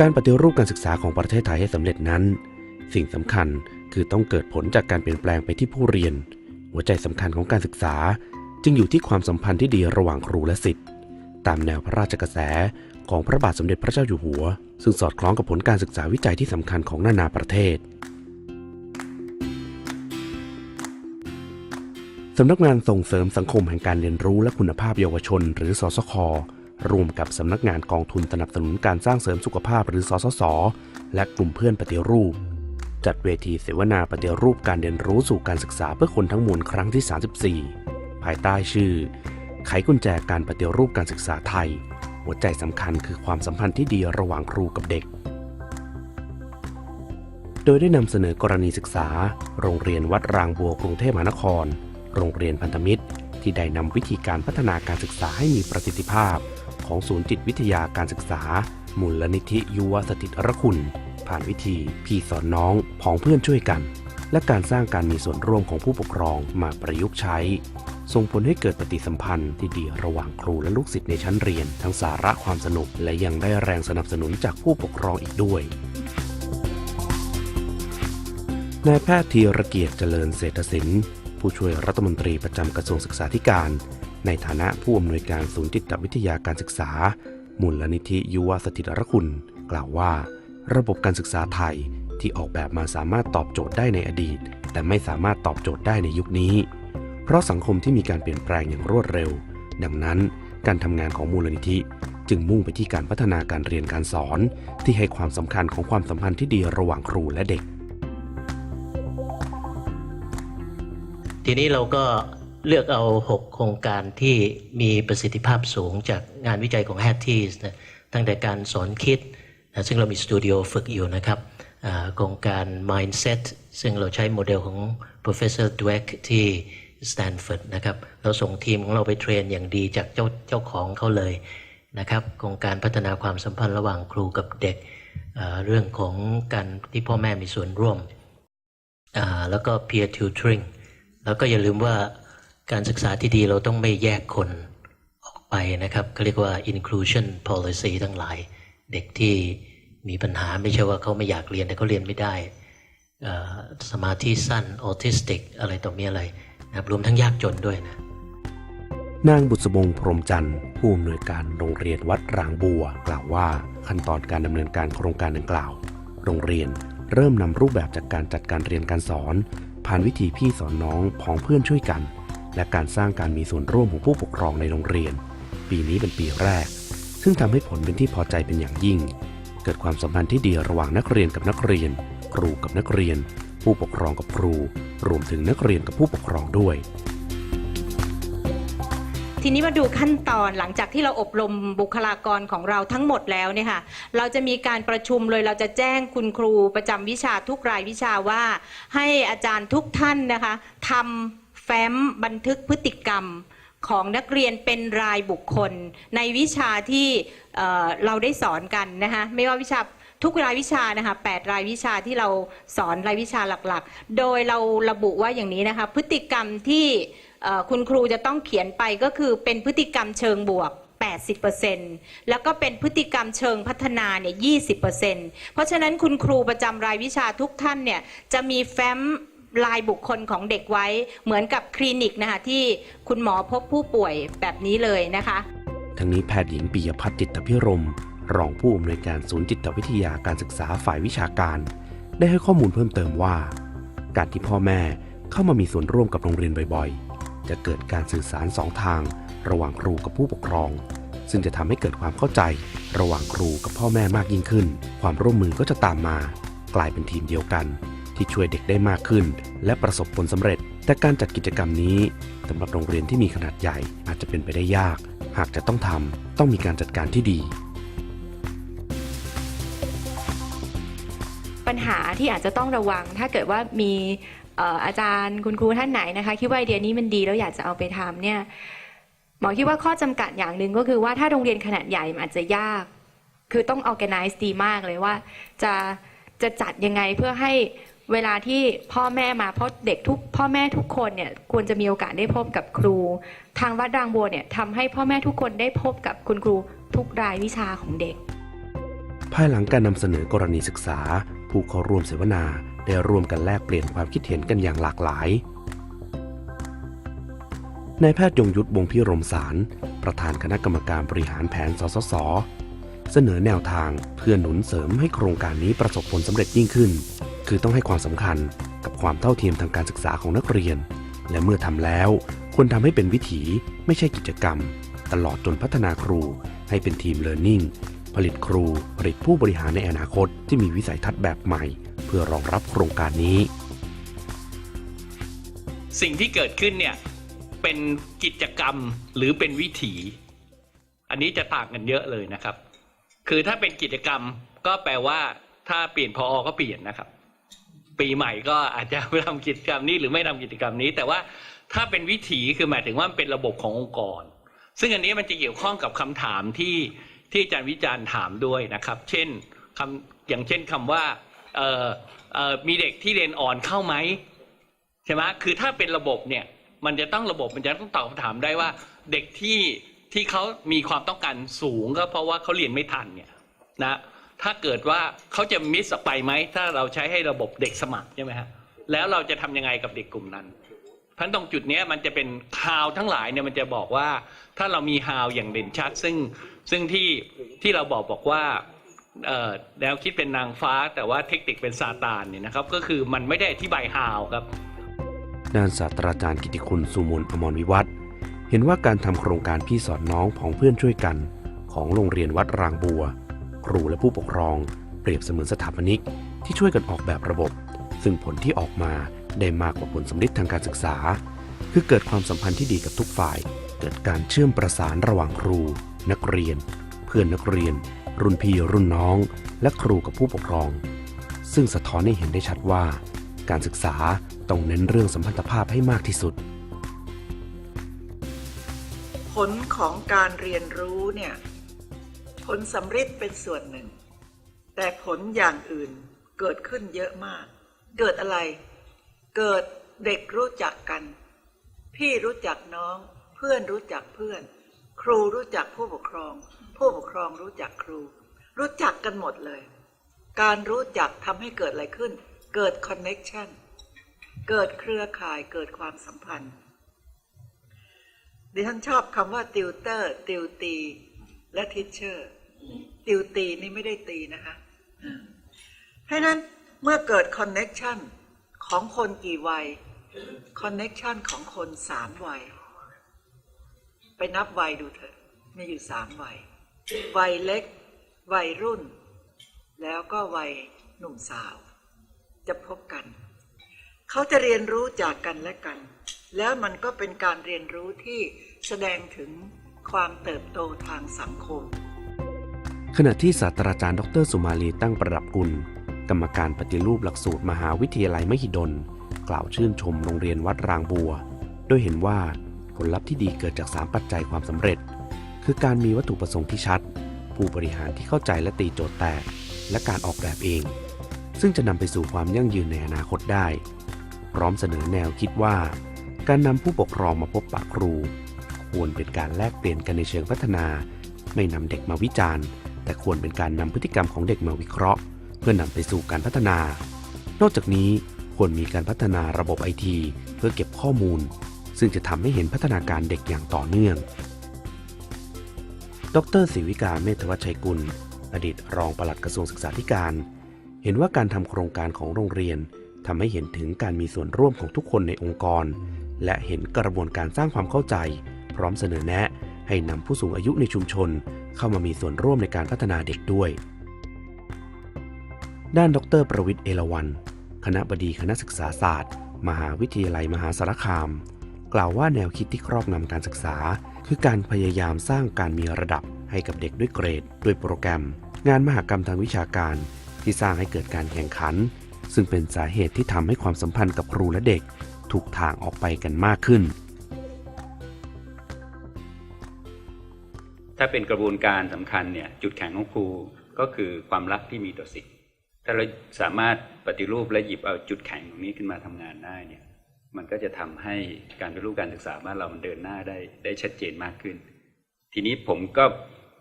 การปฏิรูปการศึกษาของประเทศไทยให้สำเร็จนั้น สิ่งสำคัญคือต้องเกิดผลจากการเปลี่ยนแปลงไปที่ผู้เรียน หัวใจสำคัญของการศึกษา จึงอยู่ที่ความสัมพันธ์ที่ดีระหว่างครูและศิษย์ตามแนวพระราชกระแสของพระบาทสมเด็จพระเจ้าอยู่หัว ซึ่งสอดคล้องกับผลการศึกษาวิจัยที่สำคัญของนานาประเทศสำนักงานส่งเสริมสังคมแห่งการเรียนรู้และคุณภาพเยาวชน หรือสสค ร่วมกับสำนักงานกองทุนสนับสนุนการสร้างเสริมสุขภาพหรือสสส และกลุ่มเพื่อนปฏิรูป จัดเวทีเสวนาปฏิรูปการเรียนรู้สู่การศึกษาเพื่อคนทั้งมวลครั้งที่ 34 ภายใต้ชื่อ ไขกุญแจการปฏิรูปการศึกษาไทย หัวใจสำคัญคือความสัมพันธ์ที่ดีระหว่างครูกับเด็ก โดยได้นำเสนอกรณีศึกษา โรงเรียนวัดรางบัวกรุงเทพมหานคร โรงเรียนพันธมิตร ที่ได้นำวิธีการพัฒนาการศึกษาให้มีประสิทธิภาพ ของศูนย์จิตวิทยาการศึกษา มูลนิธิยุวสถิตรคุณ ผ่านวิธีพี่สอนน้องพ้องเพื่อนช่วยกัน และการสร้างการมีส่วนร่วมของผู้ปกครองมาประยุกต์ใช้ ส่งผลให้เกิดปฏิสัมพันธ์ที่ดีระหว่างครูและลูกศิษย์ในชั้นเรียน ทั้งสาระความสนุกและยังได้แรงสนับสนุนจากผู้ปกครองอีกด้วยนายแพทย์ธีรเกียรติเจริญเศรษฐศิลป์ผู้ช่วยรัฐมนตรีประจำกระทรวงศึกษาธิการ ในฐานะผู้อำนวยการศูนย์จิตวิทยาการศึกษา มูลนิธิยุวสถิตรคุณ กล่าวว่า ระบบการศึกษาไทยที่ออกแบบมาสามารถตอบโจทย์ได้ในอดีต แต่ไม่สามารถตอบโจทย์ได้ในยุคนี้ เพราะสังคมที่มีการเปลี่ยนแปลงอย่างรวดเร็ว ดังนั้น การทำงานของมูลนิธิจึงมุ่งไปที่การพัฒนาการเรียนการสอน ที่ให้ความสำคัญของความสัมพันธ์ที่ดีระหว่างครูและเด็ก ทีนี้เราก็ เลือกเอา 6 โครงการที่มีประสิทธิภาพสูงจากงานวิจัยของ h a t t i s นะตั้งแต่การสอนคิดนะซึ่งเรามีสตูดิโอฝึกอยู่นะครับโครงการ Mindset ซึ่งเราใช้โมเดลของ Professor Dweck ที่ Stanford นะครับเราส่งทีมของเราไปเทรนอย่างดีจากเจ้าเจ้าของเขาเลยนะครับโครงการพัฒนาความสัมพันธ์ระหว่างครูกับเด็กเรื่องของการที่พ่อแม่มีส่วนร่วม แล้วก็ peer tutoring แล้วก็อย่าลืมว่า การศึกษาที่ดีเราต้องไม่แยกคนออกไปนะครับเขาเรียกว่า inclusion policy ทั้งหลาย เด็กที่มีปัญหาไม่ใช่ว่าเขาไม่อยากเรียนแต่เขาเรียนไม่ได้ สมาธิสั้นออทิสติก อะไรต่อมีอะไรนะครับรวมทั้งยากจนด้วยนะนางบุษบงพรหมจันทร์ผู้อำนวยการโรงเรียนวัดรางบัว กล่าวว่าขั้นตอนการดำเนินการโครงการดังกล่าว โรงเรียนเริ่มนำรูปแบบจากการจัดการเรียนการสอน ผ่านวิธีพี่สอนน้องพ้องเพื่อนช่วยกัน และการสร้างการมีส่วนร่วมของผู้ปกครองในโรงเรียน ปีนี้เป็นปีแรก ซึ่งทำให้ผลเป็นที่พอใจเป็นอย่างยิ่ง เกิดความสัมพันธ์ที่ดีระหว่างนักเรียนกับนักเรียน ครูกับนักเรียน ผู้ปกครองกับครู รวมถึงนักเรียนกับผู้ปกครองด้วย ทีนี้มาดูขั้นตอนหลังจากที่เราอบรมบุคลากรของเราทั้งหมดแล้วเนี่ยค่ะเราจะมีการประชุมเลยเราจะแจ้งคุณครูประจำวิชาทุกรายวิชาว่า ให้อาจารย์ทุกท่านนะคะทำ แฟ้มบันทึกพฤติกรรมของนักเรียนเป็นรายบุคคล ในวิชาที่เอ่อเราได้สอนกันนะคะไม่ว่าวิชาทุกรายวิชานะคะแปดรายวิชาที่เราสอนรายวิชาหลักๆ โดยเราระบุว่าอย่างนี้นะคะพฤติกรรมที่คุณครูจะต้องเขียนไปก็คือเป็นพฤติกรรมเชิงบวก 80%แล้วก็เป็นพฤติกรรมเชิงพัฒนาเนี่ย 20%เพราะฉะนั้นคุณครูประจำรายวิชาทุกท่านเนี่ยจะมีแฟ้ม ลายบุคคลของเด็กไว้ เหมือนกับคลินิกนะคะที่คุณหมอพบผู้ป่วยแบบนี้เลยนะคะ ทั้งนี้แพทย์หญิงปิยพัฒน์จิตพิรม รองผู้อำนวยการศูนย์จิตวิทยาการศึกษาฝ่ายวิชาการ ได้ให้ข้อมูลเพิ่มเติมว่า การที่พ่อแม่เข้ามามีส่วนร่วมกับโรงเรียนบ่อยๆ จะเกิดการสื่อสารสองทาง ระหว่างครูกับผู้ปกครอง ซึ่งจะทำให้เกิดความเข้าใจ ระหว่างครูกับพ่อแม่มากยิ่งขึ้น ความร่วมมือก็จะตามมา กลายเป็นทีมเดียวกัน ที่ช่วยเด็กได้มากขึ้น และประสบผลสำเร็จ แต่การจัดกิจกรรมนี้สำหรับโรงเรียนที่มีขนาดใหญ่อาจจะเป็นไปได้ยาก หากจะต้องทำต้องมีการจัดการที่ดี ปัญหาที่อาจจะต้องระวังถ้าเกิดว่ามีอาจารย์คุณครูท่านไหนนะคะ คิดว่าไอเดียนี้มันดีแล้วอยากจะเอาไปทำเนี่ยหมอคิดว่าข้อจำกัดอย่างหนึ่งก็คือว่าถ้าโรงเรียนขนาดใหญ่มันอาจจะยาก คือต้อง organize ดีมากเลยว่า จะจะจัดยังไงเพื่อให้ เวลาที่พ่อแม่มาเพราะเด็กทุกพ่อแม่ทุกคนเนี่ยควรจะมีโอกาสได้พบกับครู ทางวัดรางบัวเนี่ยทำให้พ่อแม่ทุกคนได้พบกับคุณครูทุกรายวิชาของเด็ก ภายหลังการนำเสนอกรณีศึกษา ผู้เข้าร่วมเสวนาได้ร่วมกันแลกเปลี่ยนความคิดเห็นกันอย่างหลากหลายนายแพทย์ยงยุทธวงพิรมสาร ประธานคณะกรรมการบริหารแผนสสส เสนอแนวทางเพื่อหนุนเสริมให้โครงการนี้ประสบผลสำเร็จยิ่งขึ้น คือต้องให้ความสำคัญกับความเท่าเทียมทางการศึกษาของนักเรียน และเมื่อทำแล้วควรทำให้เป็นวิถีไม่ใช่กิจกรรม ตลอดจนพัฒนาครู ให้เป็นทีมเลิร์นนิ่งผลิตครู ผลิตผู้บริหารในอนาคตที่มีวิสัยทัศน์แบบใหม่ เพื่อรองรับโครงการนี้ สิ่งที่เกิดขึ้นเนี่ยเป็นกิจกรรมหรือเป็นวิถี อันนี้จะต่างกันเยอะเลยนะครับ คือถ้าเป็นกิจกรรมก็แปลว่าถ้าเปลี่ยนพออก็เปลี่ยนนะครับ ปีใหม่ก็อาจจะไม่ทำกิจกรรมนี้หรือไม่ทำกิจกรรมนี้ แต่ว่าถ้าเป็นวิถีคือหมายถึงว่ามันเป็นระบบขององค์กร ซึ่งอันนี้มันจะเกี่ยวข้องกับคำถามที่ที่อาจารย์วิจารณ์ถามด้วยนะครับ เช่นคำอย่างเช่นคำว่าเออเออมีเด็กที่เรียนอ่อนเข้าไหมใช่ไหมคือถ้าเป็นระบบเนี่ยมันจะต้องระบบมันจะต้องตอบคำถามได้ว่า เด็กที่ที่เขามีความต้องการสูงก็เพราะว่าเขาเรียนไม่ทันเนี่ยนะ ถ้าเกิดว่าเขาจะมิสไปไหมถ้าเราใช้ให้ระบบเด็กสมัครใช่ไหมฮะแล้วเราจะทำยังไงกับเด็กกลุ่มนั้นเพราะฉะนั้นตรงจุดนี้มันจะเป็นฮาวทั้งหลายเนี่ยมันจะบอกว่าถ้าเรามีฮาวอย่างเด่นชัด ซึ่งซึ่งที่ที่เราบอกบอกว่าแนวคิดเป็นนางฟ้า แต่ว่าเทคนิคเป็นซาตานเนี่ยนะครับ ก็คือมันไม่ได้อธิบายฮาวครับด้านศาสตราจารย์กิติคุณสุมนอมรวิวัฒเห็นว่าการทำโครงการพี่สอนน้องของเพื่อนช่วยกัน ของโรงเรียนวัดรางบัว ครูและผู้ปกครอง เปรียบเสมือนสถาปนิกที่ช่วยกันออกแบบระบบ ซึ่งผลที่ออกมาได้มากกว่าผลสำลิดทางการศึกษา คือเกิดความสัมพันธ์ที่ดีกับทุกฝ่าย เกิดการเชื่อมประสานระหว่างครู นักเรียน เพื่อนนักเรียน รุ่นพี่รุ่นน้อง และครูกับผู้ปกครอง ซึ่งสะท้อนให้เห็นได้ชัดว่า การศึกษาต้องเน้นเรื่องสัมพันธภาพให้มากที่สุด ผลของการเรียนรู้เนี่ย ผลสำเร็จเป็นส่วนหนึ่ง แต่ผลอย่างอื่นเกิดขึ้นเยอะมาก เกิดอะไร เกิดเด็กรู้จักกัน พี่รู้จักน้อง เพื่อนรู้จักเพื่อน ครูรู้จักผู้ปกครอง ผู้ปกครองรู้จักครู รู้จักกันหมดเลย การรู้จักทำให้เกิดอะไรขึ้น เกิดคอนเน็กชันเกิดเครือข่ายเกิดความสัมพันธ์ดิฉันชอบคำว่าติวเตอร์ ติวตี และทิชเชอร์ ติวตีนี่ไม่ได้ตีนะคะเพราะนั้นเมื่อเกิดคอนเน็กชันของคนกี่วัยคอนเน็กชันของคนสามวัย ไปนับวัยดูเถอะมีอยู่สามวัย วัยเล็ก วัยรุ่น แล้วก็วัยหนุ่มสาว จะพบกัน เขาจะเรียนรู้จากกันและกัน แล้วมันก็เป็นการเรียนรู้ที่แสดงถึงความเติบโตทางสังคม ขณะที่ศาสตราจารย์ดรสุมาลีตั้งประดับกุล กรรมการปฏิรูปหลักสูตรมหาวิทยาลัยมหิดล กล่าวชื่นชมโรงเรียนวัดรางบัว โดยเห็นว่าผลลัพธ์ที่ดีเกิดจาก 3 ปัจจัยความสำเร็จ คือการมีวัตถุประสงค์ที่ชัด ผู้บริหารที่เข้าใจและตีโจทย์แตก และการออกแบบเอง ซึ่งจะนำไปสู่ความยั่งยืนในอนาคตได้ พร้อมเสนอแนวคิดว่า การนำผู้ปกครองมาพบปะครู ควรเป็นการแลกเปลี่ยนกันในเชิงพัฒนา ไม่นำเด็กมาวิจารณ์ แต่ควรเป็นการนำพฤติกรรมของเด็กมาวิเคราะห์ เพื่อนำไปสู่การพัฒนา นอกจากนี้ควรมีการพัฒนาระบบไอทีเพื่อเก็บข้อมูล ซึ่งจะทำให้เห็นพัฒนาการเด็กอย่างต่อเนื่อง ดรศิวิกาเมธวัชชัยกุล อดีตรองปลัดกระทรวงศึกษาธิการ เห็นว่าการทำโครงการของโรงเรียนทำให้เห็นถึงการมีส่วนร่วมของทุกคนในองค์กร และเห็นกระบวนการสร้างความเข้าใจ พร้อมเสนอแนะ ให้นำผู้สูงอายุในชุมชน เข้ามามีส่วนร่วมในการพัฒนาเด็กด้วย ด้านดร ประวิทย์เอราวันคณะบดีคณะศึกษาศาสตร์ มหาวิทยาลัยมหาสารคาม กล่าวว่าแนวคิดที่ครอบงำการศึกษา คือการพยายามสร้างการมีระดับให้กับเด็กด้วยเกรด ด้วยโปรแกรม งานมหกรรมทางวิชาการ ที่สร้างให้เกิดการแข่งขัน ซึ่งเป็นสาเหตุที่ทำให้ความสัมพันธ์กับครูและเด็ก ถูกทางออกไปกันมากขึ้นาเป็นกระบวนการสำคัญเนี่ยจุดแข็งของครูก็คือความรักที่มีต่อสิทธิ์ถ้าเราสามารถปฏิรูปและหยิบเอาจุดแข็งตรงนี้ขึ้นมาทำงานได้เนี่ยมันก็จะทำให้การปฏิรูปการศึกษาบ้านเรามันเดินหน้าได้ได้ชัดเจนมากขึ้น ทีนี้ผมก็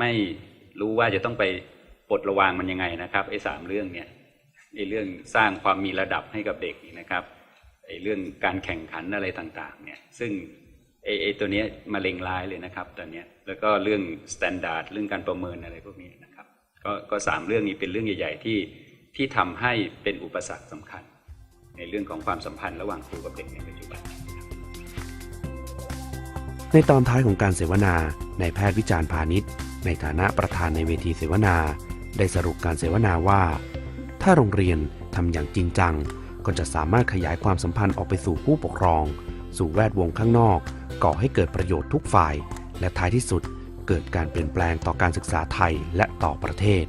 ไม่รู้ว่าจะต้องไปปลดระวางมันยังไงนะครับไอ้สามเรื่องเนี่ยไอ้เรื่องสร้างความมีระดับให้กับเด็กนี่นะครับไอ้เรื่องการแข่งขันอะไรต่างๆเนี่ยซึ่ง ไอ้ไอ้ตัวเนี้ยมาเลงร้ายเลยนะครับตอนเนี้ยแล้วก็เรื่องสแตนดาร์ดเรื่องการประเมินอะไรพวกนี้นะครับก็ก็สามเรื่องนี้เป็นเรื่องใหญ่ ๆ ที่ที่ทำให้เป็นอุปสรรคสำคัญ ในเรื่องของความสัมพันธ์ระหว่างครูกับเด็กในปัจจุบัน ในตอนท้ายของการเสวนานายแพทย์วิจารณ์พาณิชย์ ในฐานะประธานในเวทีเสวนา ได้สรุปการเสวนาว่า ถ้าโรงเรียนทำอย่างจริงจัง ก็จะสามารถขยายความสัมพันธ์ออกไปสู่ผู้ปกครอง สู่แวดวงข้างนอก ก่อให้เกิดประโยชน์ทุกฝ่าย และท้ายที่สุดเกิดการเปลี่ยนแปลงต่อการศึกษาไทยและต่อประเทศ